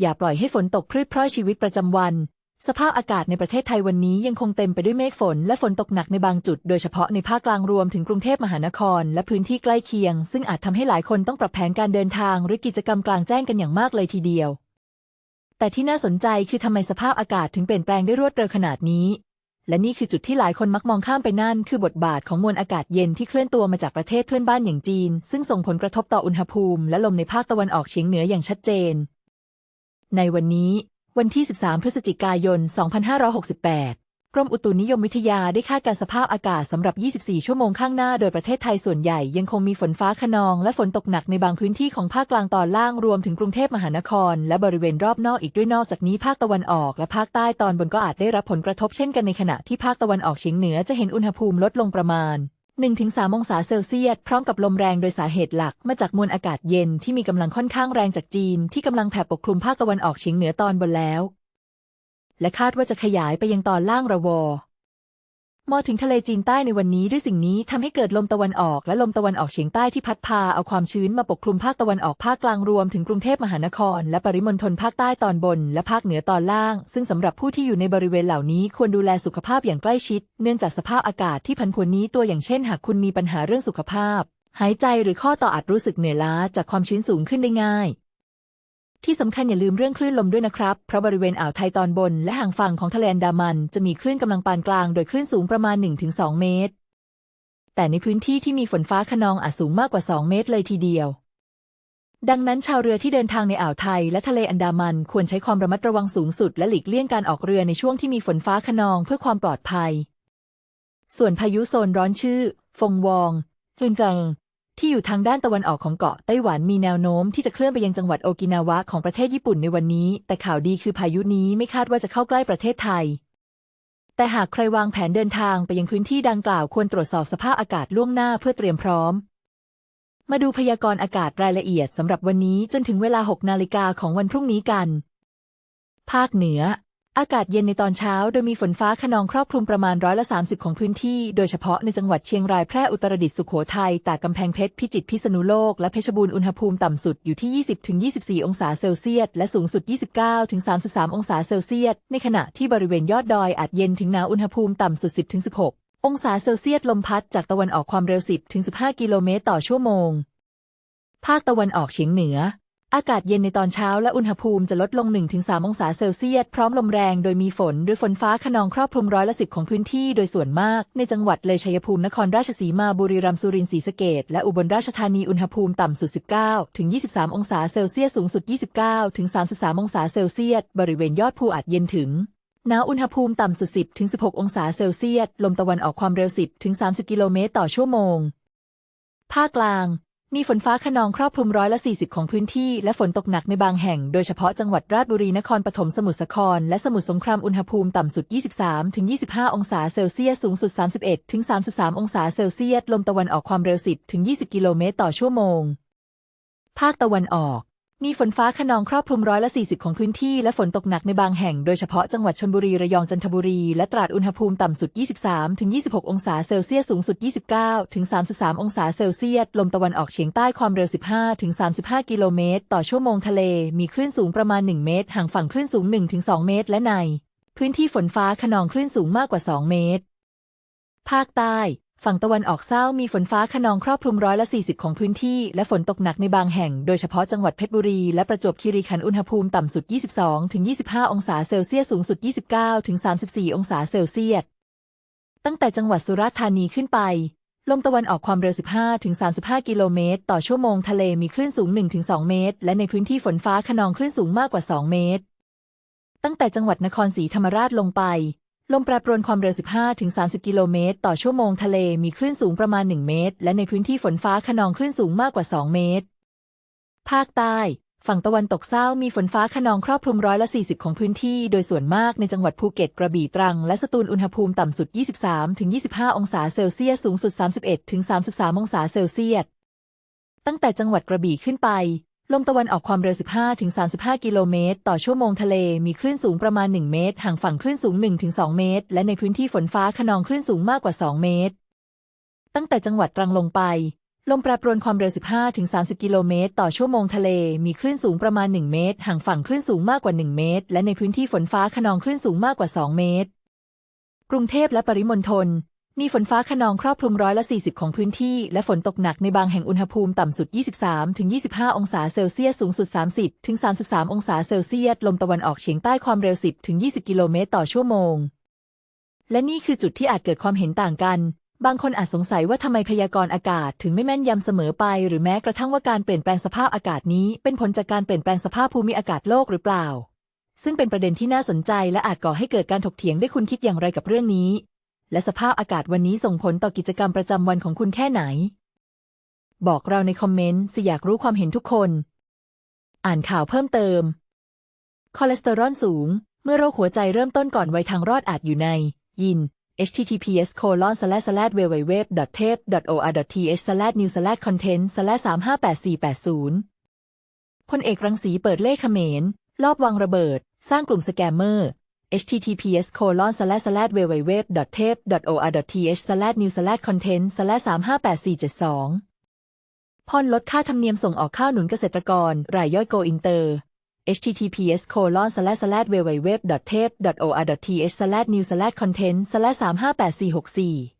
อย่าปล่อยให้ฝนตกพรืดพร่อยชีวิตประจำวัน สภาพอากาศในประเทศไทยวันนี้ยังคงเต็มไปด้วยเมฆฝน และฝนตกหนักในบางจุด โดยเฉพาะในภาคกลางรวมถึงกรุงเทพมหานคร และพื้นที่ใกล้เคียง ซึ่งอาจทำให้หลายคนต้องปรับแผนการเดินทาง หรือกิจกรรมกลางแจ้งกันอย่างมากเลยทีเดียว แต่ที่น่าสนใจคือทำไมสภาพอากาศถึงเปลี่ยนแปลงได้รวดเร็วขนาดนี้ และนี่คือจุดที่หลายคนมักมองข้ามไปนั่น คือบทบาทของมวลอากาศเย็นที่เคลื่อนตัวมาจากประเทศเพื่อนบ้านอย่างจีน ซึ่งส่งผลกระทบต่ออุณหภูมิ และลมในภาคตะวันออกเฉียงเหนืออย่างชัดเจน ในวันนี้วันที่ 13 พฤศจิกายน 2568 กรมอุตุนิยมวิทยาได้คาดการสภาพอากาศสำหรับ 24 ชั่วโมงข้างหน้า โดยประเทศไทยส่วนใหญ่ยังคงมีฝนฟ้าขนอง และฝนตกหนักในบางพื้นที่ของภาคกลางตอนล่างรวมถึงกรุงเทพมหานคร และบริเวณรอบนอกอีกด้วยนอกจากนี้ภาคตะวันออกและภาคใต้ตอนบนก็อาจได้รับผลกระทบเช่นกันในขณะที่ภาคตะวันออกเฉียงเหนือจะเห็นอุณหภูมิลดลงประมาณ 1-3 องศาเซลเซียส พร้อมกับลมแรงโดยสาเหตุหลัก มาจากมวลอากาศเย็นที่มีกำลังค่อนข้างแรงจากจีน ที่กำลังแผ่ปกคลุมภาคตะวันออกเฉียงเหนือตอนบนแล้ว และคาดว่าจะขยายไปยังตอนล่างระวอ มอถึงทะเลจีนใต้ในวันนี้ด้วยสิ่งนี้ทำให้เกิดลมตะวันออกและลมตะวันออกเฉียงใต้ที่พัดพาเอาความชื้นมาปกคลุมภาคตะวันออกภาคกลางรวมถึงกรุงเทพมหานคร และปริมณฑลภาคใต้ตอนบน และภาคเหนือตอนล่าง ซึ่งสำหรับผู้ที่อยู่ในบริเวณเหล่านี้ควรดูแลสุขภาพอย่างใกล้ชิด เนื่องจากสภาพอากาศที่ผันผวนนี้ตัวอย่างเช่น หากคุณมีปัญหาเรื่องสุขภาพ หายใจหรือข้อต่ออาจรู้สึกเหนื่อยล้าจากความชื้นสูงขึ้นได้ง่าย ที่สำคัญอย่าลืมเรื่องคลื่นลมด้วยนะครับ เพราะบริเวณอ่าวไทยตอนบน และห่างฝั่งของทะเลอันดามัน จะมีคลื่นกำลังปานกลาง โดยคลื่นสูงประมาณ 1-2 เมตร แต่ในพื้นที่ที่มีฝนฟ้าขนองอาจสูงมากกว่า 2 เมตรเลยทีเดียว ดังนั้นชาวเรือที่เดินทางในอ่าวไทยและทะเลอันดามันควรใช้ความระมัดระวังสูงสุดและหลีกเลี่ยงการออกเรือในช่วงที่มีฝนฟ้าขนองเพื่อความปลอดภัย ส่วนพายุโซนร้อนชื่อ ฟงวองฮุนกัง ที่อยู่ทางด้านตะวันออกของเกาะไต้หวันมีแนวโน้มที่จะเคลื่อนไปยังจังหวัดโอกินาวะของประเทศญี่ปุ่นในวันนี้ แต่ข่าวดีคือพายุนี้ไม่คาดว่าจะเข้าใกล้ประเทศไทย แต่หากใครวางแผนเดินทางไปยังพื้นที่ดังกล่าวควรตรวจสอบสภาพอากาศล่วงหน้าเพื่อเตรียมพร้อม มาดูพยากรณ์อากาศรายละเอียดสำหรับวันนี้จนถึงเวลา 6 นาฬิกาของวันพรุ่งนี้กัน ภาคเหนือ อากาศเย็นในตอนเช้า โดยมีฝนฟ้าขนองครอบคลุมประมาณร้อยละ 30 ของพื้นที่ โดยเฉพาะในจังหวัดเชียงรายแพร่อุตรดิตถ์สุโขทัยตากกำแพงเพชรพิจิตรพิษณุโลก และเพชรบูรณ์อุณหภูมิต่ำสุดอยู่ที่ 20-24 องศาเซลเซียส และสูงสุด 29-33 องศาเซลเซียส ในขณะที่บริเวณยอดดอยอาจเย็นถึงหนาวอุณหภูมิต่ำสุด 10-16 องศาเซลเซียสลมพัดจากตะวันออกความเร็ว 10-15 กิโลเมตรต่อชั่วโมง ภาคตะวันออกเฉียงเหนือ อากาศเย็นในตอนเช้าและอุณหภูมิจะลดลง 1-3 องศาเซลเซียส พร้อมลมแรงโดยมีฝนด้วยฝนฟ้าขนองครอบคลุมร้อยละสิบของพื้นที่โดยส่วนมาก ในจังหวัดเลยชัยภูมินครราชสีมาบุรีรัมย์สุรินทร์ศรีสะเกษและอุบลราชธานีอุณหภูมิต่ำสุด 19-23 องศาเซลเซียสสูงสุด 29-33 องศาเซลเซียส บริเวณยอดภูอาจเย็นถึงหนาวอุณหภูมิต่ำสุด 10-16 องศาเซลเซียส ลมตะวันออกความเร็ว 10-30 กิโลเมตรต่อชั่วโมง ภาคกลาง มีฝนฟ้าขนองครอบคลุมร้อยละ 40 ของพื้นที่ และฝนตกหนักในบางแห่ง โดยเฉพาะจังหวัดราชบุรีนครปฐมสมุทรสาคร และสมุทรสงครามอุณหภูมิต่ำสุด 23-25 องศาเซลเซียสสูงสุด 31-33 องศาเซลเซียสลมตะวันออกความเร็ว 10-20 กิโลเมตรต่อชั่วโมง ภาคตะวันออก มีฝนฟ้าขนองครอบคลุมร้อยละ 40 ของพื้นที่และฝนตกหนักในบางแห่งโดยเฉพาะจังหวัดชลบุรีระยองจันทบุรี และตราดอุณหภูมิต่ำสุด 23-26 องศาเซลเซียสสูงสุด 29-33 องศาเซลเซียส ลมตะวันออกเฉียงใต้ความเร็ว 15-35 กิโลเมตร ต่อชั่วโมงทะเล มีคลื่นสูงประมาณ 1 เมตร ห่างฝั่งคลื่นสูง 1-2 เมตร และใน พื้นที่ฝนฟ้าขนองคลื่นสูงมากกว่า 2 เมตร ภาคใต้ ฝั่งตะวันออกเศร้ามีฝนฟ้าขนองครอบคลุมร้อยละ 40 ของพื้นที่ และฝนตกหนักในบางแห่ง โดยเฉพาะจังหวัดเพชรบุรี และประจวบคีรีขันธ์อุณหภูมิต่ำสุด 22-25 องศาเซลเซียสสูงสุด 29-34 องศาเซลเซียส ตั้งแต่จังหวัดสุราษฎร์ธานีขึ้นไป ลมตะวันออกความเร็ว 15-35 กิโลเมตร ต่อชั่วโมงทะเลมีคลื่นสูง 1-2 เมตร และในพื้นที่ฝนฟ้าขนองคลื่นสูงมากกว่า 2 เมตร ตั้งแต่จังหวัดนครศรีธรรมราชลงไป ลมแปรปรวนความเร็ว 15-30 กิโลเมตร ต่อชั่วโมงทะเลมีคลื่นสูงประมาณ 1 เมตร และในพื้นที่ฝนฟ้าขนองคลื่นสูงมากกว่า 2 เมตร ภาคใต้ ฝั่งตะวันตกเศร้ามีฝนฟ้าขนองครอบคลุมร้อยละ 40 ของพื้นที่ โดยส่วนมากในจังหวัดภูเก็ต กระบี่ ตรัง และสตูล อุณหภูมิต่ำสุด 23-25 องศาเซลเซียส สูงสุด 31-33 องศาเซลเซียส ตั้งแต่จังหวัดกระบี่ขึ้นไป ลมตะวันออกความเร็ว 15-35 กิโลเมตร ต่อชั่วโมงทะเล มีคลื่นสูงประมาณ 1 เมตร ห่างฝั่งคลื่นสูง 1-2 เมตร และในพื้นที่ฝนฟ้าขนองคลื่นสูงมากกว่า 2 เมตร ตั้งแต่จังหวัดตรังลงไป ลมแปรปรวนความเร็ว 15-30 กิโลเมตร ต่อชั่วโมงทะเล มีคลื่นสูงประมาณ 1 เมตร ห่างฝั่งคลื่นสูงมากกว่า 1 เมตร และในพื้นที่ฝนฟ้าขนองคลื่นสูงมากกว่า 2 เมตร กรุงเทพและปริมณฑล มีฝนฟ้าขนองครอบคลุมร้อยละ 40 ของพื้นที่ และฝนตกหนักในบางแห่งอุณหภูมิต่ำสุด 23-25 องศาเซลเซียส สูงสุด 30-33 องศาเซลเซียส ลมตะวันออกเฉียงใต้ความเร็ว 10-20 กิโลเมตรต่อชั่วโมง และนี่คือจุดที่อาจเกิดความเห็นต่างกัน บางคนอาจสงสัยว่าทำไมพยากรณ์อากาศถึงไม่แม่นยำเสมอไป หรือแม้กระทั่งว่าการเปลี่ยนแปลงสภาพอากาศนี้ เป็นผลจากการเปลี่ยนแปลงสภาพภูมิอากาศโลกหรือเปล่า ซึ่งเป็นประเด็นที่น่าสนใจ และอาจก่อให้เกิดการถกเถียงได้คุณคิดอย่างไรกับเรื่องนี้ และสภาพอากาศวันนี้ส่งผลต่อกิจกรรมประจำวันของคุณแค่ไหน บอกเราในคอมเมนต์สิอยากรู้ความเห็นทุกคน อ่านข่าวเพิ่มเติม คอเลสเตอรอลสูง เมื่อโรคหัวใจเริ่มต้นก่อนวัยทางรอดอาจอยู่ใน ยิน https colon slash slash www tape or th slash new slash content slash 358480พลเอกรังสีเปิดเล่ห์เขมร ลอบวางระเบิด สร้างกลุ่มสแกมเมอร์ https colon slash slash www tape or th slash new slash content slash 358472ผ่อนลดค่าธรรมเนียมส่งออกข้าวหนุนเกษตรกร รายย่อยโกอินเตอร์ https colon slash slash www tape or th slash new slash content slash 358464